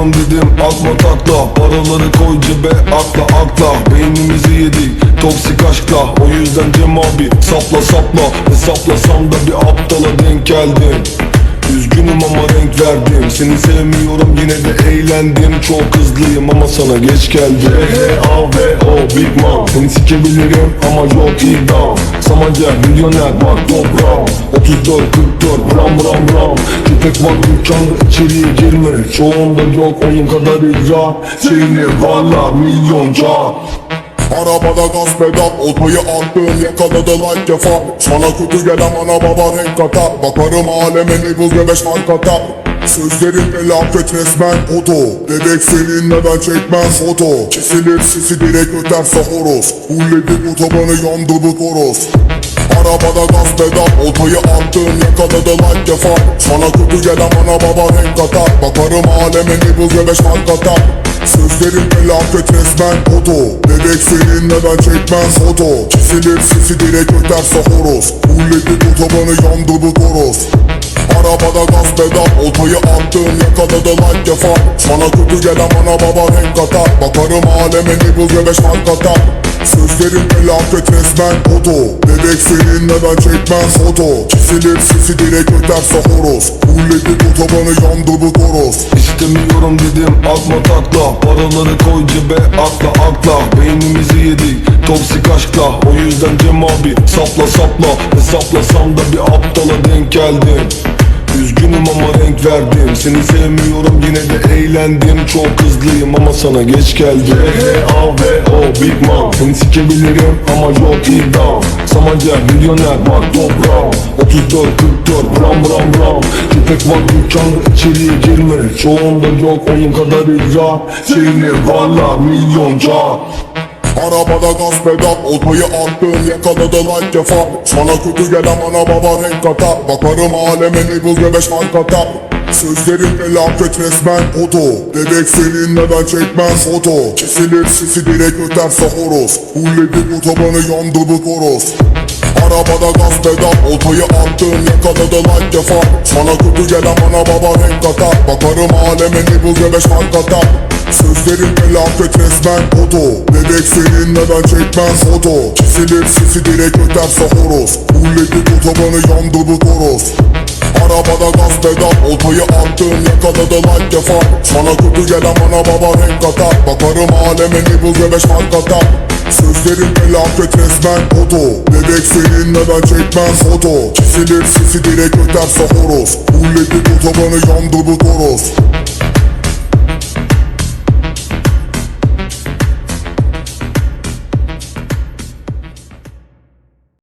İstemiyorum dedim atma takla. Paraları koy cebe akla akla Beynimizi yedik toksik aşkla. O yüzden Cem abi sapla sapla. Hesaplasam da bir aptala denk geldim. Üzgünüm ama renk verdim. Seni sevmiyorum yine de eğlendim. Çok hızlıyım ama sana geç geldim. H-A-V-O Big Mom Seni sikebilirim ama yok idam. Samanca milyoner bak toprağım. 34 44 ram Köpek var dükkanda içeriye girme. Çoğunda yok onun kadar icra Şeyini valla milyonca Arabada gaz pedal Oltayı attım yakaladı like Sana kötü gelen ana baba renk katar. Bakarım aleme ne bul ve beş mark atar Sözlerin felaket resmen oto. Bebek seninle ben çekmem foto Kesilir sesi direkt öterse horoz. Hulledik otobanı yandı bu toros Arabada gaz pedal Oltayı attım yakaladı like defa Sana kötü gelen ana baba renk katar. Bakarım aleme ne bul ve beş mark atar Sözlerin felaket resmen oto Bebek seninle ben çekmem foto Kesilir sesi direkt öterse horoz. Hulledik otobanı yandı bu toros Arabada gaz pedal Oltayı attım yakaladı like defa? Sana kötü gelen ana baba renk katar Bakarım aleme ne bul beş mark atar. Sözlerin felaket resmen oto Bebek seninle ben çekmem foto Kesilir sesi direkt öterse horoz. Hulledik otobanı yandı bu toros. İstemiyorum dedim atma takla. Paraları koy cebe akla akla. Beynimizi yedik toksik aşkla. O yüzden Cem abi sapla sapla. Hesaplasam da bir aptala denk geldim Üzgünüm ama renk verdim. Seni sevmiyorum yine de eğlendim. Çok hızlıyım ama sana geç geldim. H-A-V-O Big Mom Seni sikebilirim ama yok idam. Samanca milyoner bak toprağım. 34 44 ram ram ram. Köpek var dükkanda içeriye girme. Çoğunda yok onun kadar icra Şeyini valla milyonca Arabada gaz pedal Oltayı attım yakaladı like Sana kötü gelen ana baba renk katar Bakarım aleme ne bul ve beş mark atar. Sözlerin felaket resmen oto Bebek seninle ben çekmem foto? Kesilir sesi direkt öterse horoz Hulledik otobanı yandı bu toros Arabada gaz pedal Oltayı attım yakaladı like Sana kötü gelen ana baba renk katar Bakarım aleme ne bul ve atar Sözlerin felaket resmen oto. Bebek seninle ben çekmem foto Kesilir sesi direkt öterse horoz Hulledik otobanı yandı bu toros. Arabada gaz pedal Oltayı attım yakaladı like defa Sana kötü gelen ana baba renk katar Bakarım aleme ne bul ve beş mark atar. Sözlerin felaket resmen oto. Bebek seninle ben çekmem foto Kesilir sesi direkt öterse horoz Hulledik otobanı yandı bu toros